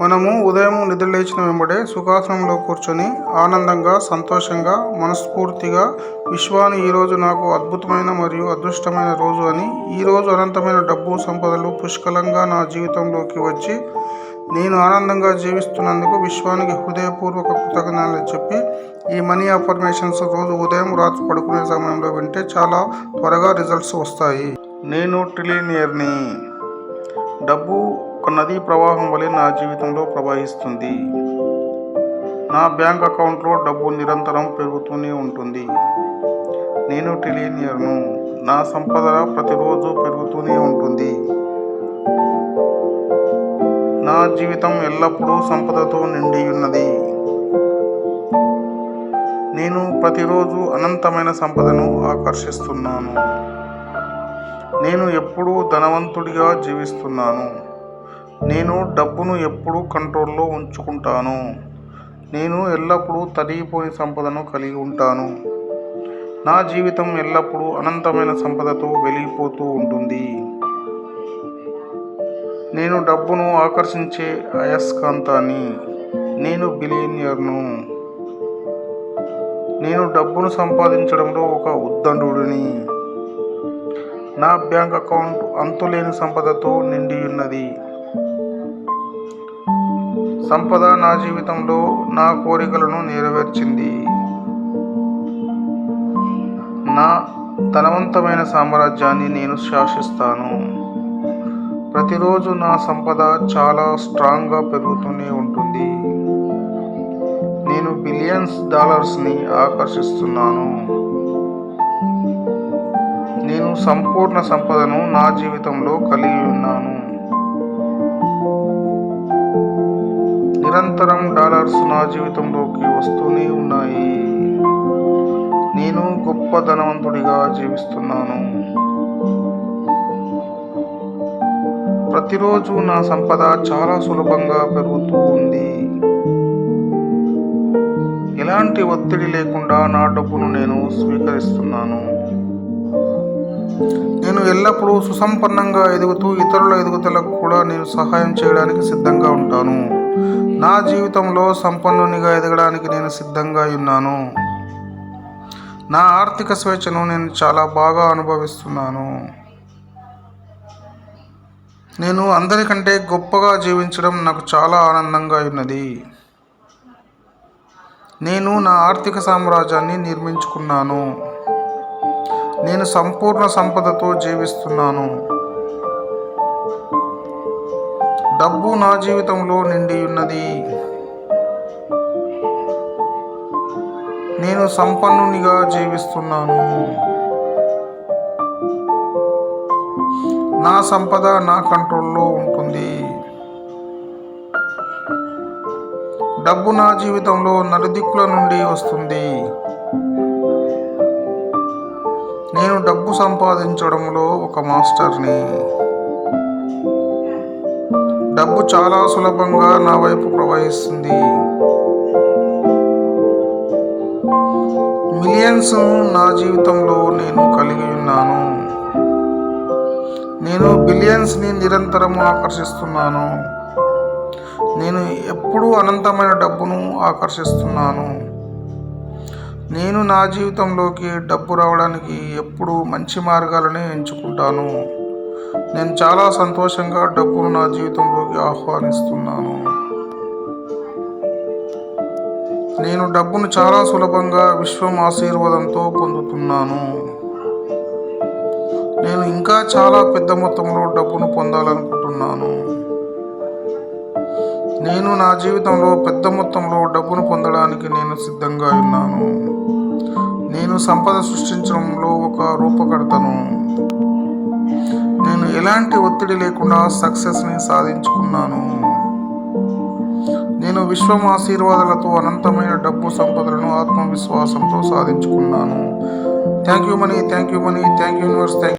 మనము ఉదయం నిద్ర లేచిన వెంబడే సుఖాసనంలో కూర్చొని ఆనందంగా సంతోషంగా మనస్ఫూర్తిగా విశ్వాన్ని ఈరోజు నాకు అద్భుతమైన మరియు అదృష్టమైన రోజు అని ఈరోజు అనంతమైన డబ్బు సంపదలు పుష్కలంగా నా జీవితంలోకి వచ్చి నేను ఆనందంగా జీవిస్తున్నందుకు విశ్వానికి హృదయపూర్వక కృతజ్ఞతలు చెప్పి ఈ మనీ అఫర్మేషన్స్ రోజు ఉదయం రాత్రి పడుకునే సమయంలో వింటే చాలా త్వరగా రిజల్ట్స్ వస్తాయి. నేను ట్రిలియనియర్ని డబ్బు ఒక నదీ ప్రవాహం వలె నా జీవితంలో ప్రవహిస్తుంది. నా బ్యాంక్ అకౌంట్లో డబ్బు నిరంతరం పెరుగుతూనే ఉంటుంది. నేను ట్రిలియనియర్ను నా సంపద ప్రతిరోజు పెరుగుతూనే ఉంటుంది. నా జీవితం ఎల్లప్పుడూ సంపదతో నిండి ఉన్నది నేను ప్రతిరోజు అనంతమైన సంపదను ఆకర్షిస్తున్నాను. నేను ఎప్పుడూ ధనవంతుడిగా జీవిస్తున్నాను. నేను డబ్బును ఎప్పుడు కంట్రోల్లో ఉంచుకుంటాను. నేను ఎల్లప్పుడూ తరిగిపోని సంపదను కలిగి ఉంటాను. నా జీవితం ఎల్లప్పుడూ అనంతమైన సంపదతో వెలిగిపోతూ ఉంటుంది. నేను డబ్బును ఆకర్షించే అయస్కాంతాన్ని నేను బిలియనియర్ను నేను డబ్బును సంపాదించడంలో ఒక ఉద్దండుడిని. నా బ్యాంక్ అకౌంట్ అంతులేని సంపదతో నిండి ఉన్నది. సంపద నా జీవితంలో నా కోరికలను నెరవేర్చింది. నా ధనవంతమైన సామ్రాజ్యాన్ని నేను శాసిస్తాను. ప్రతిరోజు నా సంపద చాలా స్ట్రాంగ్గా పెరుగుతూనే ఉంటుంది. నేను బిలియన్స్ డాలర్స్ని ఆకర్షిస్తున్నాను. నేను సంపూర్ణ సంపదను నా జీవితంలో కలిగి ఉన్నాను. నిరంతరం డాలర్స్ నా జీవితంలోకి వస్తూనే ఉన్నాయి. నేను గొప్ప ధనవంతుడిగా జీవిస్తున్నాను. ప్రతిరోజు నా సంపద చాలా సులభంగా పెరుగుతూ ఉంది. ఎలాంటి ఒత్తిడి లేకుండా నా డబ్బును నేను స్వీకరిస్తున్నాను. నేను ఎల్లప్పుడూ సుసంపన్నంగా ఎదుగుతూ ఇతరుల ఎదుగుదలకు కూడా నేను సహాయం చేయడానికి సిద్ధంగా ఉంటాను. నా జీవితంలో సంపన్నునిగా ఎదగడానికి నేను సిద్ధంగా ఉన్నాను. నా ఆర్థిక స్వేచ్ఛను నేను చాలా బాగా అనుభవిస్తున్నాను. నేను అందరికంటే గొప్పగా జీవించడం నాకు చాలా ఆనందంగా ఉన్నది. నేను నా ఆర్థిక సామ్రాజ్యాన్ని నిర్మించుకున్నాను. నేను సంపూర్ణ సంపదతో జీవిస్తున్నాను. డబ్బు నా జీవితంలో నిండి ఉన్నది నేను సంపన్నునిగా జీవిస్తున్నాను. నా సంపద నా కంట్రోల్లో ఉంటుంది. డబ్బు నా జీవితంలో నలుదిక్కుల నుండి వస్తుంది. నేను డబ్బు సంపాదించడంలో ఒక మాస్టర్ని. డబ్బు చాలా సులభంగా నా వైపు ప్రవహిస్తుంది. మిలియన్స్ నా జీవితంలో నేను కలిగి ఉన్నాను. నేను బిలియన్స్ని నిరంతరం ఆకర్షిస్తున్నాను. నేను ఎప్పుడూ అనంతమైన డబ్బును ఆకర్షిస్తున్నాను. నేను నా జీవితంలోకి డబ్బు రావడానికి ఎప్పుడూ మంచి మార్గాలనే ఎంచుకుంటాను. నేను చాలా సంతోషంగా డబ్బును నా జీవితంలోకి ఆహ్వానిస్తున్నాను. నేను డబ్బును చాలా సులభంగా విశ్వం ఆశీర్వాదంతో పొందుతున్నాను. నేను ఇంకా చాలా పెద్ద మొత్తంలో డబ్బును పొందాలనుకుంటున్నాను. నేను నా జీవితంలో పెద్ద మొత్తంలో డబ్బును పొందడానికి నేను సిద్ధంగా ఉన్నాను. నేను సంపద సృష్టించడంలో ఒక రూపకర్తను. నేను ఎలాంటి ఒత్తిడి లేకుండా సక్సెస్ని సాధించుకున్నాను? నేను విశ్వం ఆశీర్వాదాలతో అనంతమైన డబ్బు సంపదలను ఆత్మవిశ్వాసంతో సాధించుకున్నాను. Thank you money thank you money thank you universe thank